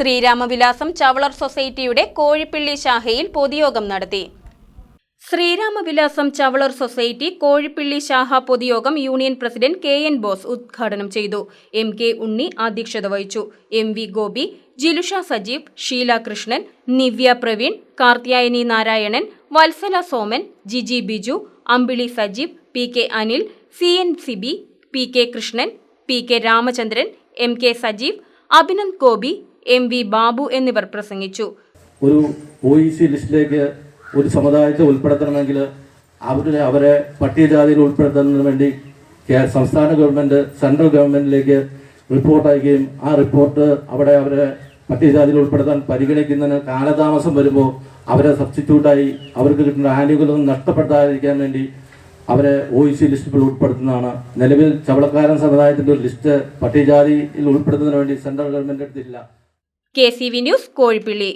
ശ്രീരാമവിലാസം ചവളർ സൊസൈറ്റിയുടെ കോഴിപ്പിള്ളി ശാഖയിൽ പൊതുയോഗം നടത്തി. ശ്രീരാമവിലാസം ചവളർ സൊസൈറ്റി കോഴിപ്പിള്ളി ശാഖ പൊതുയോഗം union president K N Bose ഉദ്ഘാടനം ചെയ്തു. എം കെ ഉണ്ണി അധ്യക്ഷത വഹിച്ചു. M V Gopi Jilusha Sajeev Sheela Krishnan Nivya Praveen Karthyayani Narayanan Vatsala Soman Jiji Biju Ambili Sajeev P K Anil C N Sibi P K Krishnan P K Ramachandran M K Sajeev Abhinand Gopi M V Babu എന്നിവർ പ്രസംഗിച്ചു. ഒരു O E C ലിസ്റ്റിലേക്ക് ഒരു സമുദായത്തെ ഉൾപ്പെടുത്തണമെങ്കിൽ അവരുടെ അവരെ പട്ടികജാതിയിൽ ഉൾപ്പെടുത്തുന്നതിന് വേണ്ടി സംസ്ഥാന ഗവൺമെന്റ് സെൻട്രൽ ഗവൺമെന്റിലേക്ക് റിപ്പോർട്ട് അയക്കുകയും ആ റിപ്പോർട്ട് അവിടെ അവരെ പട്ടികജാതിയിൽ ഉൾപ്പെടുത്താൻ പരിഗണിക്കുന്നതിന് കാലതാമസം വരുമ്പോൾ അവരെ സബ്സ്റ്റിറ്റ്യൂട്ടായി അവർക്ക് കിട്ടുന്ന ആനുകൂല്യം നഷ്ടപ്പെടാതിരിക്കാൻ വേണ്ടി അവരെ ഒ ഇ സി ലിസ്റ്റിൽ ഉൾപ്പെടുത്തുന്നതാണ്. നിലവിൽ ചവളക്കാരൻ സമുദായത്തിന്റെ ഒരു ലിസ്റ്റ് പട്ടികജാതിയിൽ ഉൾപ്പെടുത്തുന്നതിന് വേണ്ടി സെൻട്രൽ ഗവൺമെന്റ് എടുത്തില്ല K C V news Kozhippilly.